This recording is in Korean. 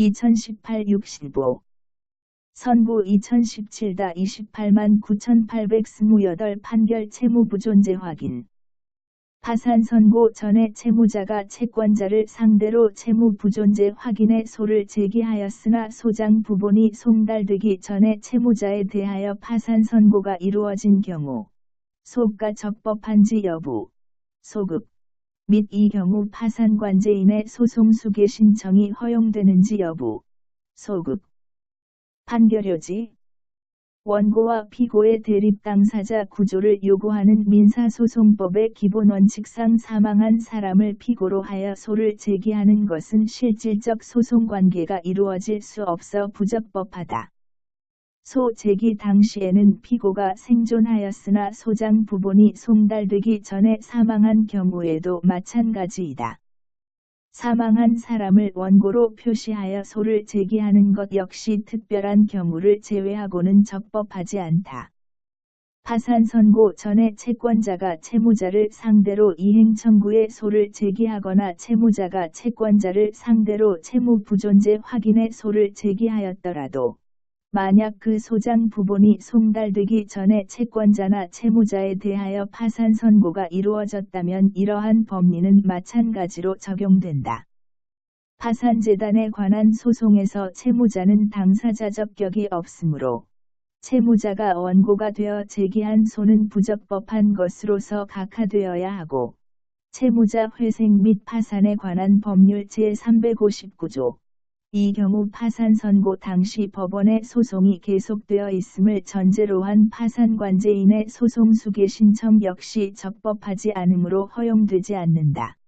2018-65 선고 2017-28만 9828 판결 채무 부 존재 확인. 파산 선고 전에 채무자가 채권자를 상대로 채무 부존재 확인의 소를 제기하였으나 소장 부본이 송달되기 전에 채무자에 대하여 파산 선고가 이루어진 경우 소가 적법한지 여부. 소급 및 이 경우 파산관제인의 소송 수개 신청이 허용되는지 여부. 소급. 판결효지. 원고와 피고의 대립 당사자 구조를 요구하는 민사소송법의 기본 원칙상 사망한 사람을 피고로 하여 소를 제기하는 것은 실질적 소송 관계가 이루어질 수 없어 부적법하다. 소 제기 당시에는 피고가 생존하였으나 소장 부본이 송달되기 전에 사망한 경우에도 마찬가지이다. 사망한 사람을 원고로 표시하여 소를 제기하는 것 역시 특별한 경우를 제외하고는 적법하지 않다. 파산 선고 전에 채권자가 채무자를 상대로 이행 청구의 소를 제기하거나 채무자가 채권자를 상대로 채무 부존재 확인의 소를 제기하였더라도 만약 그 소장 부본이 송달되기 전에 채권자나 채무자에 대하여 파산 선고가 이루어졌다면 이러한 법리는 마찬가지로 적용된다. 파산재단에 관한 소송에서 채무자는 당사자 적격이 없으므로 채무자가 원고가 되어 제기한 소는 부적법한 것으로서 각하되어야 하고 채무자 회생 및 파산에 관한 법률 제359조 이 경우 파산 선고 당시 법원의 소송이 계속되어 있음을 전제로 한 파산 관제인의 소송 수개 신청 역시 적법하지 않으므로 허용되지 않는다.